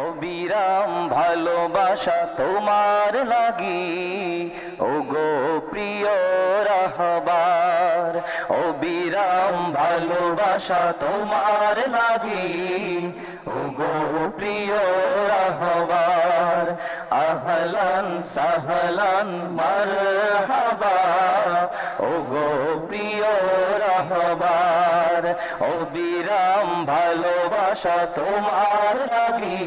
অবিরাম ভালোবাসা তোমার লাগি। ও গো প্রিয় রাহবার অবিরাম ভালোবাসা তোমার লাগি। ও গো প্রিয় রাহবার, আহলান সাহলান মারহাবা। ও গো প্রিয় রাহবার অবিরাম ভালোবাসা তোমার লাগি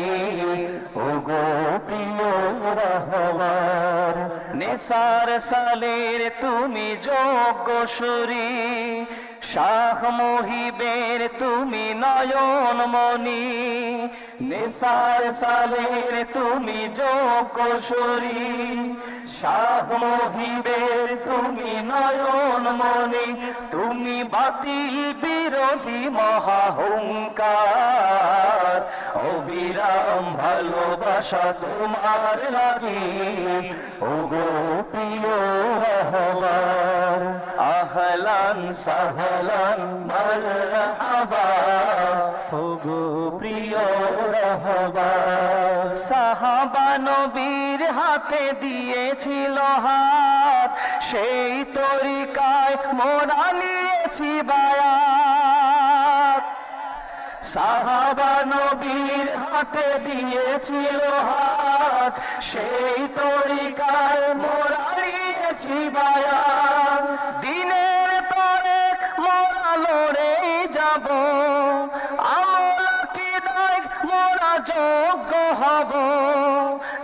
ও গো প্রিয় রহমান, নেসার সালের তুমি যোগ্য সুরী। শাহ মহিবের তুমি নয়ন মনি নেসার সালের তুমি যোগ্য সুরী। শাহ মহিবের তুমি নয়ন মনি তুমি বাতিল বিরোধী মহাহংকার অবিরাম ভালোবাসা তোমার লাগি। ও গো প্রিয় আহলান সাহলান মারহাবা। ও গো সাহাবা নবীর হাতে দিয়েছিল হাত, সেই তরিকায় মোরা নিয়েছি বায়াত। সাহাবা নবীর হাতে দিয়েছিল হাত, সেই তরিকায় মোরা নিয়েছি বায়াত। হব,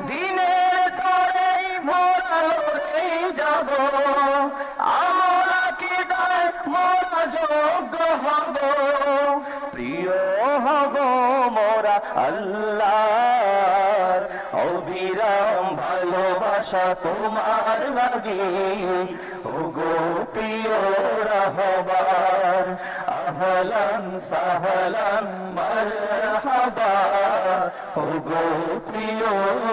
দিনের তরে মোরা লড়ে যাব। আমলা কি দায় মোরা যোগ্য হব? প্রিয় হব মোরা আল্লাহর অবিরাম ভালোবাসা তোমার লাগে। ও গো প্রিয় রহবার আহলান সাহলান মারহাবা। ও গো প্রিয়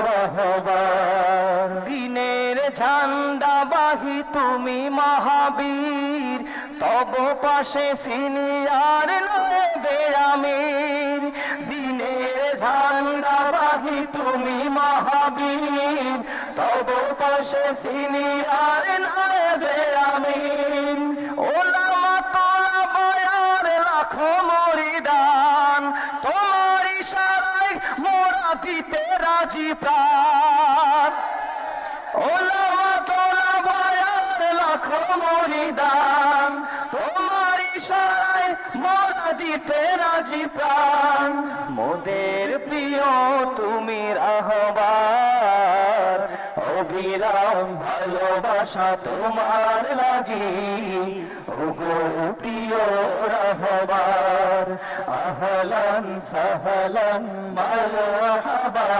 রহবার দিনের ঝান্ডা বাহি তুমি মহাবীর, তব পাশে সিনিয়ার নয় বেরামের দিনের ঝান্ডা বাহি তুমি মহাবীর, তব পাশে সিনিয়ার নয় বেরামের ওলামা দিতে রাজি প্রাণ। ওলামা তোলা বয়ার লাখো মরিদান, তোমার ইশারায় মোরা দিতে রাজি প্রাণ। মোদের প্রিয় তুমি রাহবার অবিরাম ভালোবাসা তোমার লাগি। ওগো প্রিয় রাহবার আহলান সাহলান মারহাবা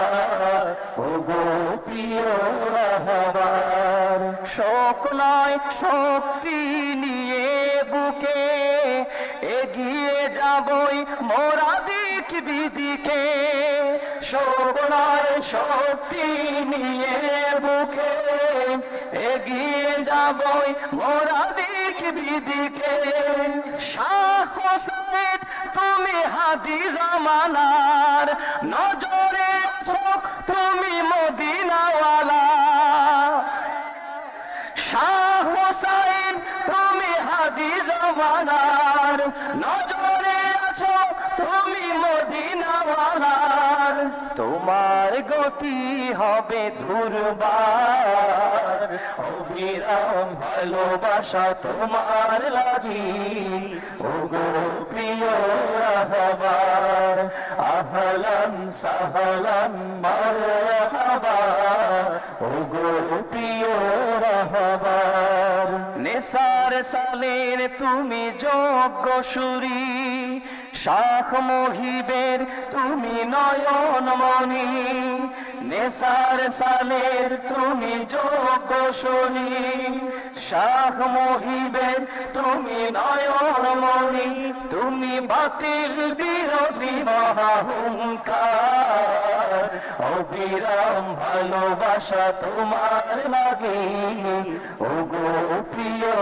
ওগো প্রিয় রাহবার। শোক নয় শক্তি নিয়ে বুকে, এগিয়ে যাবই মোরা দিক বিদিকে শোক নয় শক্তি নিয়ে বুকে, এগিয়ে যাবই মোরা দিক বিদিকে শাহ হোসেন তুমি হাদি জামানার নজরে আছো, তুমি মদিনাওয়ালা। শাহ হোসাইন, তুমি হাদি জমানার নজরে আছো, তুমি মদিনাওয়ালার। তোমার গতি হবে দুর্বার অবিরাম ভালোবাসা তোমার লাগি। ও গো প্রিয় রাহবার, আহলান সাহলান মারহাবা ও গো প্রিয় রাহবার নেসার সালের তুমি যোগ্য সুরী। শাখ মহিবের তুমি নয়ন মনি নেসার সালের তুমি যোগ্য সুরী শাহ মহিবের তুমি নয়ন মনি তুমি বাতিল বিরোধী মহাহুঙ্কার, অবিরাম ভালোবাসা তোমার লাগে ও গো প্রিয়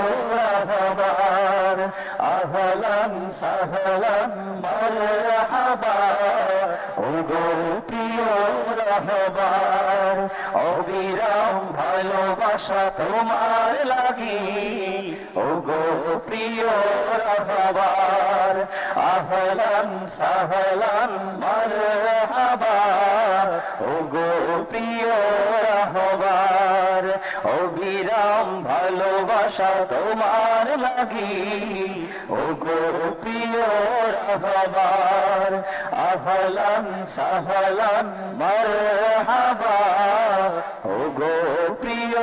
আহলান সাহলান মারহাবা। ও গো প্রিয় রাহবার অবিরাম ভালোবাসা তোমার লাগি। ও গো প্রিয় রহবার, আহলান সাহলান মারহাবা। ও গো প্রিয় রাহবার অবিরাম ভালোবাসা তোমার লাগি। ও গো প্রিয় রাহবার আহলান সাহলান মারহাবা। ও গো প্রিয়